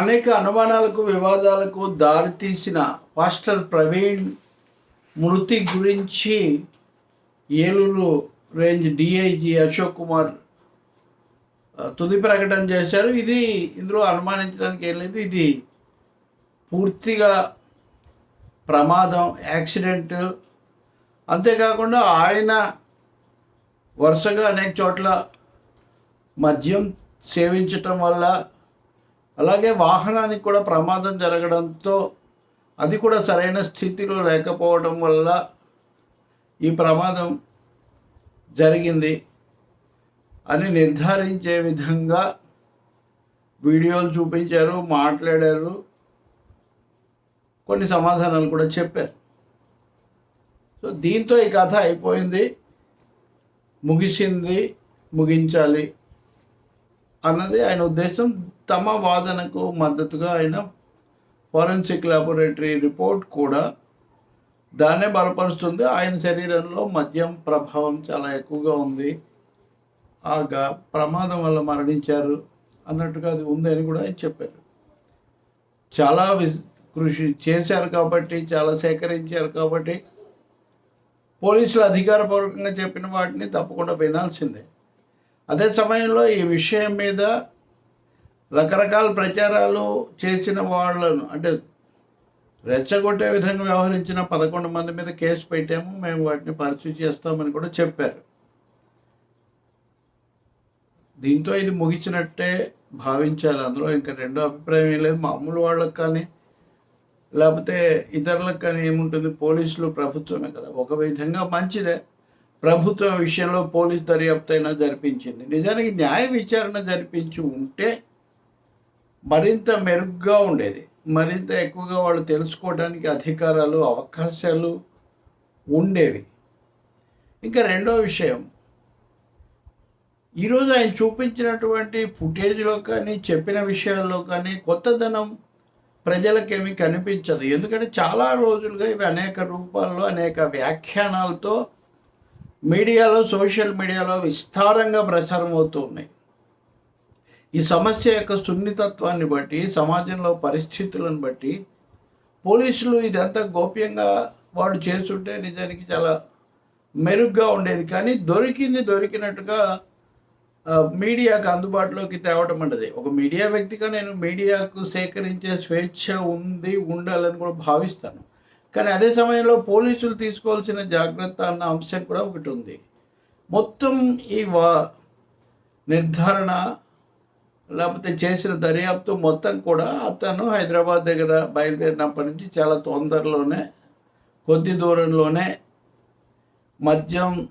అనేక అనుమానాలకు వివాదాలకు దారితీసిన పాస్టర్ ప్రవీణ్ మృతి గురించి ఏలూరు రేంజ్ డిఐజీ అశోక్ కుమార్ తుది ప్రకటన చేశారు. ఇది ఇందులో అనుమానించడానికి ఏం లేదు. ఇది పూర్తిగా ప్రమాదం యాక్సిడెంట్. అంతేకాకుండా ఆయన వరుసగా అనేక చోట్ల మద్యం సేవించటం వల్ల అలాగే వాహనానికి కూడా ప్రమాదం జరగడంతో అది కూడా సరైన స్థితిలో లేకపోవడం వల్ల ఈ ప్రమాదం జరిగింది అని నిర్ధారించే విధంగా వీడియోలు చూపించారు మాట్లాడారు కొన్ని సమాధానాలు కూడా చెప్పారు. సో దీంతో ఈ కథ అయిపోయింది. ముగిసింది ముగించాలి. అన్నది ఆయన ఉద్దేశం. తమ వాదనకు మద్దతుగా ఆయన ఫోరెన్సిక్ ల్యాబొరేటరీ రిపోర్ట్ కూడా దాన్నే బలపరుస్తుంది. ఆయన శరీరంలో మద్యం ప్రభావం చాలా ఎక్కువగా ఉంది. ఆ ప్రమాదం వల్ల మరణించారు అన్నట్టుగా అది ఉందని కూడా ఆయన చెప్పారు. చాలా వి- కృషి చేశారు కాబట్టి చాలా సేకరించారు కాబట్టి పోలీసులు అధికారపూర్వకంగా చెప్పిన వాటిని తప్పకుండా వినాల్సిందే. అదే సమయంలో ఈ విషయం మీద రకరకాల ప్రచారాలు చేసిన వాళ్ళను అంటే రెచ్చగొట్టే విధంగా వ్యవహరించిన పదకొండు మంది మీద కేసు పెట్టాము మేము వాటిని పరిస్థితి చేస్తామని కూడా చెప్పారు. దీంతో ఇది ముగిచినట్టే భావించాలి అందులో. ఇంకా రెండో అభిప్రాయం ఏం లేదు. మామూలు వాళ్ళకి కానీ లేకపోతే ఇతరులకు కానీ ఏముంటుంది? పోలీసులు ప్రభుత్వమే కదా. ఒక విధంగా మంచిదే. ప్రభుత్వం విషయంలో పోలీస్ దర్యాప్తు అయినా జరిపించింది. నిజానికి న్యాయ విచారణ జరిపించి ఉంటే మరింత మెరుగ్గా ఉండేది. మరింత ఎక్కువగా వాళ్ళు తెలుసుకోవడానికి అధికారాలు అవకాశాలు ఉండేవి. ఇంకా రెండో విషయం ఈరోజు ఆయన చూపించినటువంటి ఫుటేజ్లో కానీ చెప్పిన విషయాల్లో కానీ కొత్తదనం ప్రజలకేమీ కనిపించదు. ఎందుకంటే చాలా రోజులుగా ఇవి అనేక రూపాల్లో అనేక వ్యాఖ్యానాలతో మీడియాలో సోషల్ మీడియాలో విస్తారంగా ప్రచారం అవుతూ ఉన్నాయి. ఈ సమస్య యొక్క సున్నితత్వాన్ని బట్టి సమాజంలో పరిస్థితులను బట్టి పోలీసులు ఇదంతా గోప్యంగా వాడు చేస్తుంటే నిజానికి చాలా మెరుగ్గా ఉండేది. కానీ దొరికింది దొరికినట్టుగా మీడియాకు అందుబాటులోకి తేవటం ఉండదు ఒక మీడియా వ్యక్తిగా నేను మీడియాకు సేకరించే స్వేచ్ఛ ఉంది ఉండాలని కూడా భావిస్తాను. కానీ అదే సమయంలో పోలీసులు తీసుకోవాల్సిన జాగ్రత్త అన్న అంశం కూడా ఒకటి ఉంది. మొత్తం ఈ వా నిర్ధారణ లేకపోతే చేసిన దర్యాప్తు మొత్తం కూడా అతను హైదరాబాద్ దగ్గర బయలుదేరినప్పటి నుంచి చాలా తొందరలోనే కొద్ది దూరంలోనే మద్యం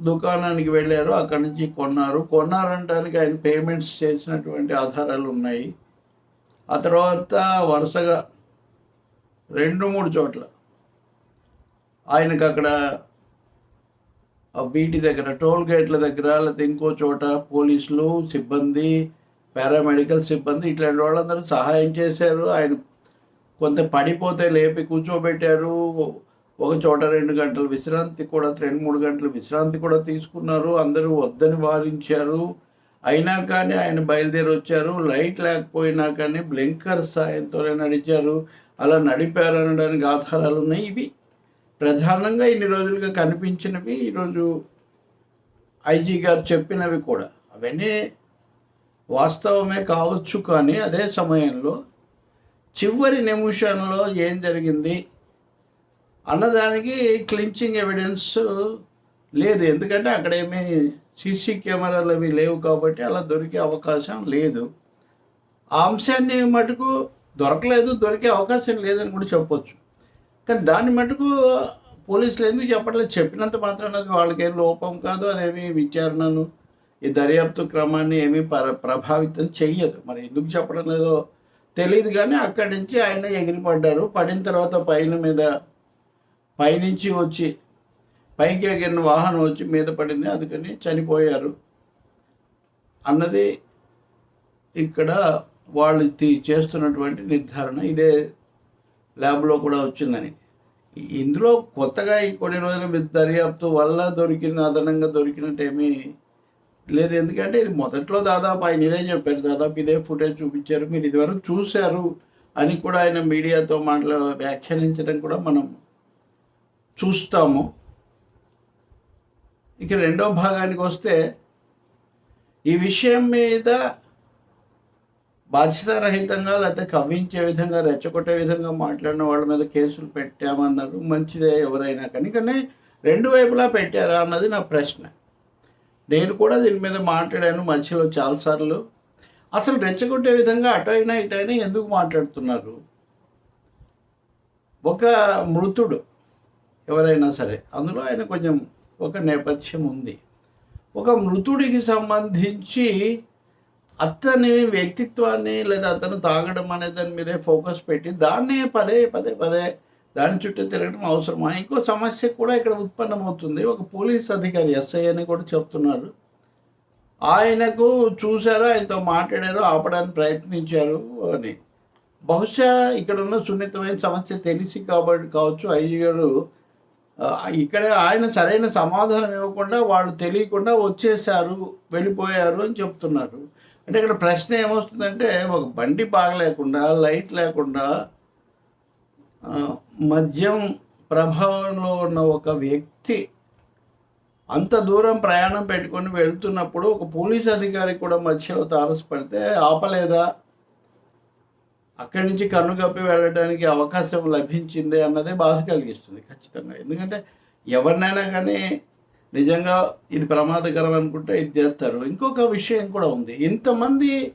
దుకాణానికి వెళ్ళారు. అక్కడి నుంచి కొన్నారు. కొన్నారంటానికి ఆయన పేమెంట్స్ చేసినటువంటి ఆధారాలు ఉన్నాయి. ఆ తర్వాత వరుసగా రెండు మూడు చోట్ల ఆయనకు అక్కడ వీటి దగ్గర టోల్ గేట్ల దగ్గర లేకపోతే ఇంకో చోట పోలీసులు సిబ్బంది పారామెడికల్ సిబ్బంది ఇట్లాంటి వాళ్ళందరూ సహాయం చేశారు. ఆయన కొంత పడిపోతే లేపి కూర్చోబెట్టారు. ఒక చోట రెండు గంటలు విశ్రాంతి కూడా రెండు మూడు గంటలు విశ్రాంతి కూడా తీసుకున్నారు. అందరూ వద్దని వారించారు. అయినా కానీ ఆయన బయలుదేరి వచ్చారు. లైట్ లేకపోయినా కానీ బ్లింకర్ సాయంతోనే నడిచారు. అలా నడిపారు అనడానికి ఆధారాలు ఉన్నాయి. ఇవి ప్రధానంగా ఇన్ని రోజులుగా కనిపించినవి ఈరోజు ఐజీ గారు చెప్పినవి కూడా. అవన్నీ వాస్తవమే కావచ్చు కానీ అదే సమయంలో చివరి నిమిషంలో ఏం జరిగింది? అన్నదానికి క్లించింగ్ ఎవిడెన్స్ లేదు. ఎందుకంటే అక్కడ ఏమీ సీసీ కెమెరాలు అవి లేవు కాబట్టి అలా దొరికే అవకాశం లేదు. ఆ అంశాన్ని మటుకు దొరకలేదు. దొరికే అవకాశం లేదని కూడా చెప్పొచ్చు. కానీ దాన్ని మటుకు పోలీసులు ఎందుకు చెప్పట్లేదు. చెప్పినంత మాత్రం అది వాళ్ళకేం లోపం కాదు అదేమి విచారణను ఈ దర్యాప్తు క్రమాన్ని ఏమీ ప్ర ప్రభావితం చెయ్యదు. మరి ఎందుకు చెప్పడం లేదో తెలియదు కానీ అక్కడి నుంచి ఆయన ఎగిరిపడ్డారు. పడిన తర్వాత పైన మీద పైనుంచి వచ్చి పైకి ఎగిరిన వాహనం వచ్చి మీద పడింది. అందుకని చనిపోయారు. అన్నది ఇక్కడ వాళ్ళు తీ- చేస్తున్నటువంటి నిర్ధారణ. ఇదే ల్యాబ్లో కూడా వచ్చిందని. ఇందులో కొత్తగా ఈ కొన్ని రోజుల మీద దర్యాప్తు వల్ల దొరికిన అదనంగా దొరికినట్టు ఏమీ లేదు. ఎందుకంటే ఇది మొదట్లో దాదాపు ఆయన ఇదే చెప్పారు. దాదాపు ఇదే ఫుటేజ్ చూపించారు. మీరు ఇదివరకు చూశారు అని కూడా ఆయన మీడియాతో మాట్లా వ్యాఖ్యానించడం కూడా మనం చూస్తాము. ఇక రెండో భాగానికి వస్తే ఈ విషయం మీద బాధ్యత రహితంగా లేకపోతే కవ్వించే విధంగా రెచ్చగొట్టే విధంగా మాట్లాడిన వాళ్ళ మీద కేసులు పెట్టామన్నారు. మంచిదే ఎవరైనా కానీ. కానీ రెండు వైపులా పెట్టారా అన్నది నా ప్రశ్న. నేను కూడా దీని మీద మాట్లాడాను మధ్యలో చాలాసార్లు. అసలు రెచ్చగొట్టే విధంగా అటైనా ఇటైనా ఎందుకు మాట్లాడుతున్నారు? ఒక మృతుడు ఎవరైనా సరే అందులో ఆయన కొంచెం ఒక నేపథ్యం ఉంది. ఒక మృతుడికి సంబంధించి అతని వ్యక్తిత్వాన్ని లేదా అతను తాగడం అనే దాని మీదే ఫోకస్ పెట్టి దాన్నే పదే పదే పదే దాని చుట్టూ తిరగడం అవసరమా? ఇంకో సమస్య కూడా ఇక్కడ ఉత్పన్నమవుతుంది. ఒక పోలీస్ అధికారి ఎస్ఐ అని కూడా చెప్తున్నారు. ఆయనకు చూశారు ఆయనతో మాట్లాడారు ఆపడానికి ప్రయత్నించారు అని. బహుశా ఇక్కడ ఉన్న సున్నితమైన సమస్య తెలిసి కాబట్టి కావచ్చు. ఐజీ గారు ఇక్కడ ఆయన సరైన సమాధానం ఇవ్వకుండా వాళ్ళు తెలియకుండా వచ్చేసారు వెళ్ళిపోయారు అని చెప్తున్నారు. అంటే ఇక్కడ ప్రశ్న ఏమొస్తుందంటే ఒక బండి బాగలేకుండా లైట్ లేకుండా మద్యం ప్రభావంలో ఉన్న ఒక వ్యక్తి అంత దూరం ప్రయాణం పెట్టుకొని వెళ్తున్నప్పుడు ఒక పోలీస్ అధికారి కూడా మధ్యలో తారసపడితే ఆపలేదా? అక్కడి నుంచి కన్ను కప్పి వెళ్ళడానికి అవకాశం లభించింది అన్నదే బాధ కలిగిస్తుంది ఖచ్చితంగా. ఎందుకంటే ఎవరినైనా కానీ నిజంగా ఇది ప్రమాదకరం అనుకుంటే ఇది చేస్తారు. ఇంకొక విషయం కూడా ఉంది. ఇంతమంది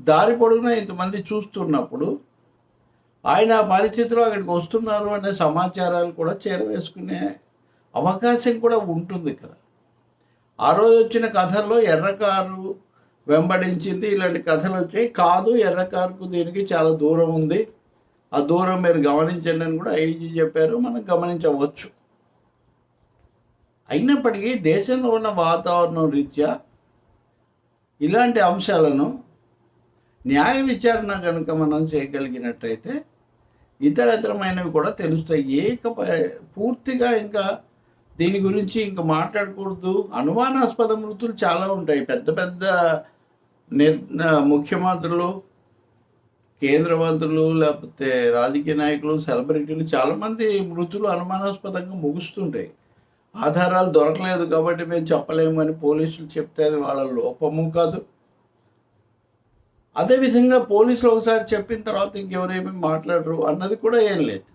దారి పొడుగునా ఇంతమంది చూస్తున్నప్పుడు ఆయన ఆ పరిస్థితిలో అక్కడికి వస్తున్నారు అనే సమాచారాలు కూడా చేరవేసుకునే అవకాశం కూడా ఉంటుంది కదా. ఆ రోజు వచ్చిన కథల్లో ఎర్రకారు వెంబడించింది. ఇలాంటి కథలు వచ్చాయి. కాదు ఎర్రకారుకు దీనికి చాలా దూరం ఉంది. ఆ దూరం మీరు గమనించండి అని కూడా ఐజీ చెప్పారు. మనం గమనించవచ్చు. అయినప్పటికీ దేశంలో ఉన్న వాతావరణం రీత్యా ఇలాంటి అంశాలను న్యాయ విచారణ కనుక మనం చేయగలిగినట్టయితే ఇతరతరమైనవి కూడా తెలుస్తాయి. ఏక పూర్తిగా ఇంకా దీని గురించి ఇంకా మాట్లాడకూడదు. అనుమానాస్పద మృతులు చాలా ఉంటాయి. పెద్ద పెద్ద నిర్ ముఖ్యమంత్రులు కేంద్ర మంత్రులు లేకపోతే రాజకీయ నాయకులు సెలబ్రిటీలు చాలామంది మృతులు అనుమానాస్పదంగా ముగుస్తుంటాయి. ఆధారాలు దొరకలేదు కాబట్టి మేము చెప్పలేమని పోలీసులు చెప్తే అది వాళ్ళ లోపము కాదు. అదేవిధంగా పోలీసులు ఒకసారి చెప్పిన తర్వాత ఇంకెవరేమీ మాట్లాడరు అన్నది కూడా ఏం లేదు.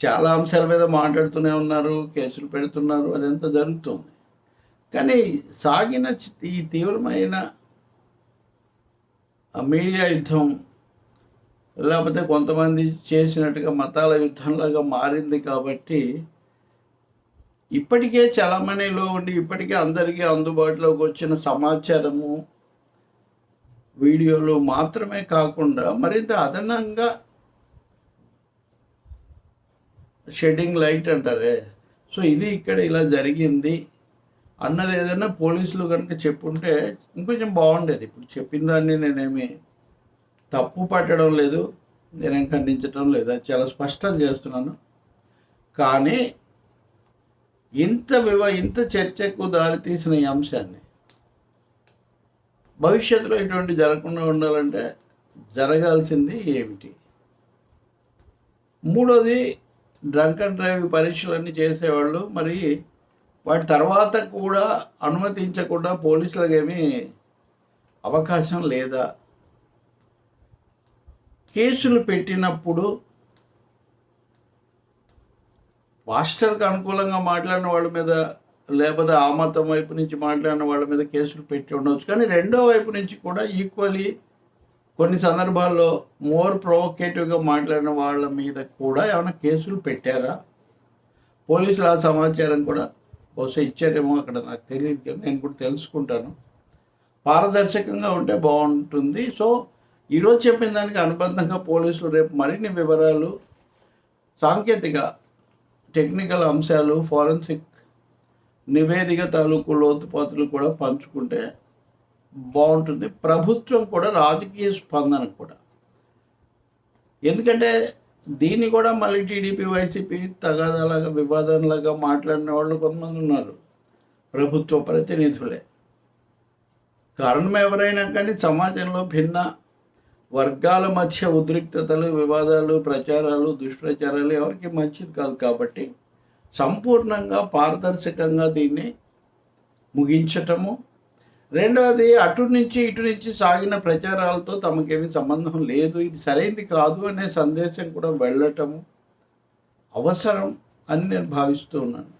చాలా అంశాల మీద మాట్లాడుతూనే ఉన్నారు కేసులు పెడుతున్నారు అదంతా జరుగుతుంది. కానీ సాగిన ఈ తీవ్రమైన మీడియా యుద్ధం లేకపోతే కొంతమంది చేసినట్టుగా మతాల యుద్ధంలాగా మారింది కాబట్టి ఇప్పటికే చలమణిలో ఉండి ఇప్పటికే అందరికీ అందుబాటులోకి వచ్చిన సమాచారము వీడియోలు మాత్రమే కాకుండా మరింత అదనంగా షెడ్డింగ్ లైట్ అంటారే. సో ఇది ఇక్కడ ఇలా జరిగింది. అన్నది ఏదైనా పోలీసులు కనుక చెప్పుంటే ఇంకొంచెం బాగుండేది. ఇప్పుడు చెప్పిన దాన్ని నేనేమి తప్పు పట్టడం లేదు నేనేం ఖండించడం లేదు. అది చాలా స్పష్టం చేస్తున్నాను. కానీ ఇంత వివ ఇంత చర్చకు దారితీసిన ఈ అంశాన్ని భవిష్యత్తులో ఇటువంటి జరగకుండా ఉండాలంటే జరగాల్సింది ఏమిటి? మూడోది డ్రంక్ అండ్ డ్రైవ్ పరీక్షలన్నీ చేసేవాళ్ళు మరి వాటి తర్వాత కూడా అనుమతించకుండా పోలీసులకేమీ అవకాశం లేదా? కేసులు పెట్టినప్పుడు మాస్టర్కి అనుకూలంగా మాట్లాడిన వాళ్ళ మీద లేకపోతే ఆ మతం వైపు నుంచి మాట్లాడిన వాళ్ళ మీద కేసులు పెట్టి ఉండవచ్చు కానీ రెండో వైపు నుంచి కూడా ఈక్వలీ కొన్ని సందర్భాల్లో మోర్ ప్రొవోకేటివ్గా మాట్లాడిన వాళ్ళ మీద కూడా ఏమైనా కేసులు పెట్టారా? పోలీసులు ఆ సమాచారం కూడా బహుశా ఇచ్చారేమో అక్కడ నాకు తెలియదు కానీ నేను కూడా తెలుసుకుంటాను. పారదర్శకంగా ఉంటే బాగుంటుంది. సో ఈరోజు చెప్పిన దానికి అనుబంధంగా పోలీసులు రేపు మరిన్ని వివరాలు సాంకేతిక టెక్నికల్ అంశాలు ఫారెన్సిక్ నివేదిక తాలూకు లోతుపాతులు కూడా పంచుకుంటే బాగుంటుంది. ప్రభుత్వం కూడా రాజకీయ స్పందన కూడా. ఎందుకంటే దీన్ని కూడా మళ్ళీ టీడీపీ వైసీపీ తగాదాలాగా వివాదంలాగా మాట్లాడిన వాళ్ళు కొంతమంది ఉన్నారు. ప్రభుత్వ ప్రతినిధులే. కారణం ఎవరైనా కానీ సమాజంలో భిన్న వర్గాల మధ్య ఉద్రిక్తతలు వివాదాలు ప్రచారాలు దుష్ప్రచారాలు ఎవరికి మంచిది కాదు కాబట్టి సంపూర్ణంగా పారదర్శకంగా దీన్ని ముగించటము. రెండవది అటు నుంచి ఇటు నుంచి సాగిన ప్రచారాలతో తమకేమీ సంబంధం లేదు. ఇది సరైంది కాదు అనే సందేశం కూడా వెళ్ళటము అవసరం అని నేను భావిస్తూ ఉన్నాను.